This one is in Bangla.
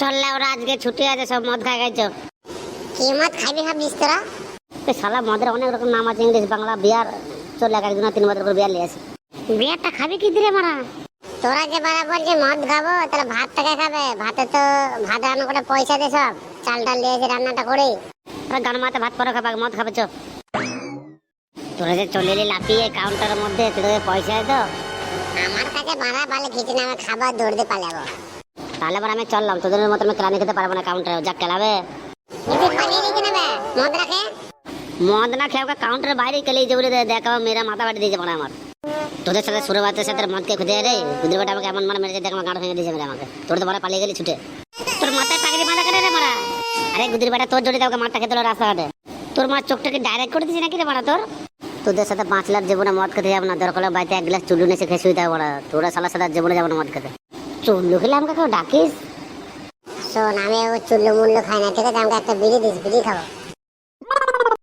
চললে ওরা আজকে ছুটি আছে সব মদ খাই খাইছো। কি মত খাবি ভাবছিস তোরা? তো শালা মদের অনেক রকম নাম আছে ইংলিশ বাংলা বিয়ার চল এক একজন তিন বছর করে বিয়ার নিয়ে আসি। বিয়ারটা খাবি কি দিলে মারা? তোরা যে বারা বলছে মদ খাব তাহলে ভাত থেকে খাবে? ভাতে তো ভাত রান্না করে পয়সা দে সব। চাল ডাল দিয়েছে রান্নাটা করে। ওরা গান মাতে ভাত পরে খাবে মদ খাবে চো। তোরা যে চলে এলি লাফিয়ে কাউন্টারের মধ্যে তোদের পয়সা তো। আমার কাছে বাড়া পালে কিছু না আমি খাবার দৌড়তে পালাবো। তাহলে আমি চললাম। তোদের মতো আমি কেলানি খেতে পারব না কাউন্টারে যা কেলাবে মদ না খেয়ে ওকে কাউন্টারের বাইরে কেলেই যে বলে দেখা মেয়েরা মাথা বাড়ি দিয়েছে মানে আমার। তোদের সাথে সুরে বাতের সাথে মদকে খুঁজে রে গুদরি বাটা আমাকে এমন মানে মেরেছে, দেখ আমার গাঁট ভেঙে দিয়েছে মেরে আমাকে। তোর তো মারা পালিয়ে গেলি, ছুটে। তোর মাথায় পাগড়ি বাঁধা করে রে মারা? আরে গুদরি বাটা, তোর জড়িয়ে ওকে মারটা খেতে রাস্তাঘাটে। তোর মা চোখটাকে ডাইরেক্ট করে দিয়েছে নাকি রে মারা তোর? তোদের সাথে পাঁচ লাখ জীবনে মদ খেতে যাব না। দরকার বাড়িতে এক গ্লাস চুল্লু নেছে খেয়ে শুয়ে না তোরা সালা সাদা জীবনে যাব না মদ খেতে। চুল্লু খেলে আমাকে কেউ ডাকিস? শোন, আমি চুল্লু মুল্লু খাই না, ঠিক আছে? আমাকে একটা বিড়ি দিস, বিড়ি খাব।